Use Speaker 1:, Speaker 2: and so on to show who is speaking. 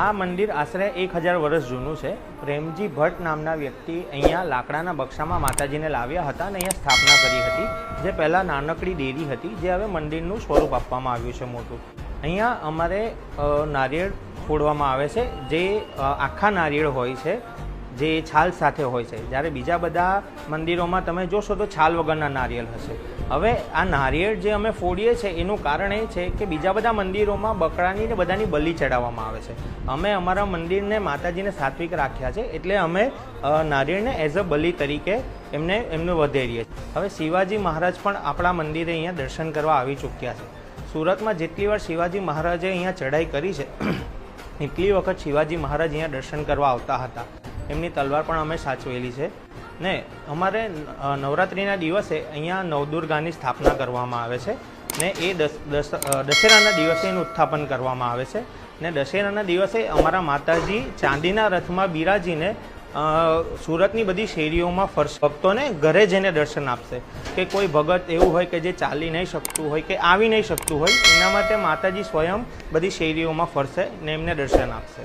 Speaker 1: આ મંદિર આશરે એક હજાર વર્ષ જૂનું છે. પ્રેમજી ભટ્ટ નામના વ્યક્તિ અહીંયા લાકડાના બક્સામાં માતાજીને લાવ્યા હતા અને અહીંયા સ્થાપના કરી હતી, જે પહેલાં નાનકડી ડેરી હતી, જે હવે મંદિરનું સ્વરૂપ આપવામાં આવ્યું છે મોટું. અહીંયા અમારે નારિયેળ ફોડવામાં આવે છે, જે આખા નારિયેળ હોય છે, જે છાલ સાથે હોય છે. જ્યારે બીજા બધા મંદિરોમાં તમે જોશો તો છાલ વગરના નારિયેળ હશે. હવે આ નારિયેળ જે અમે ફોડીએ છીએ, એનું કારણ એ છે કે બીજા બધા મંદિરોમાં બકરાની ને બધાની બલિ ચડાવવામાં આવે છે. અમે અમારા મંદિરને માતાજીને સાત્વિક રાખ્યા છે, એટલે અમે નારિયેળને એઝ અ બલિ તરીકે એમને એમને વધેરીએ છીએ. હવે શિવાજી મહારાજ પણ આપણા મંદિરે અહીંયા દર્શન કરવા આવી ચૂક્યા છે. સુરતમાં જેટલી વાર શિવાજી મહારાજે અહીંયા ચઢાઈ કરી છે, એટલી વખત શિવાજી મહારાજ અહીંયા દર્શન કરવા આવતા હતા. એમની તલવાર પણ અમે સાચવેલી છે. ને અમારે નવરાત્રિના દિવસે અહીંયા નવદુર્ગાની સ્થાપના કરવામાં આવે છે ને એ દશેરાના દિવસે એનું ઉત્થાપન કરવામાં આવે છે ને દશેરાના દિવસે અમારા માતાજી ચાંદીના રથમાં બિરાજીને સુરતની બધી શેરીઓમાં ફરશે ભક્તોને ઘરે જઈને દર્શન આપશે કે કોઈ ભગત એવું હોય કે જે ચાલી નહીં શકતું હોય કે આવી નહીં શકતું હોય, એના માટે માતાજી સ્વયં બધી શેરીઓમાં ફરશે ને એમને દર્શન આપશે.